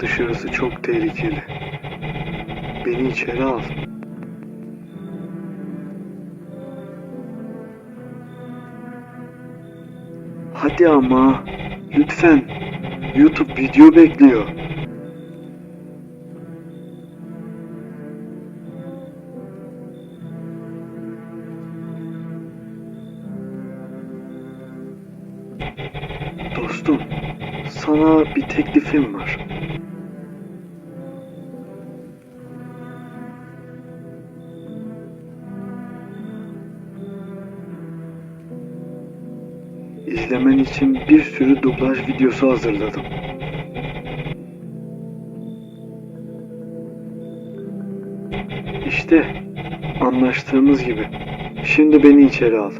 Dışarısı çok tehlikeli. Beni içeri al. Hadi ama. Lütfen. YouTube video bekliyor. Dostum, sana bir teklifim var. İzlemen için bir sürü dublaj videosu hazırladım. İşte anlaştığımız gibi. Şimdi beni içeri al.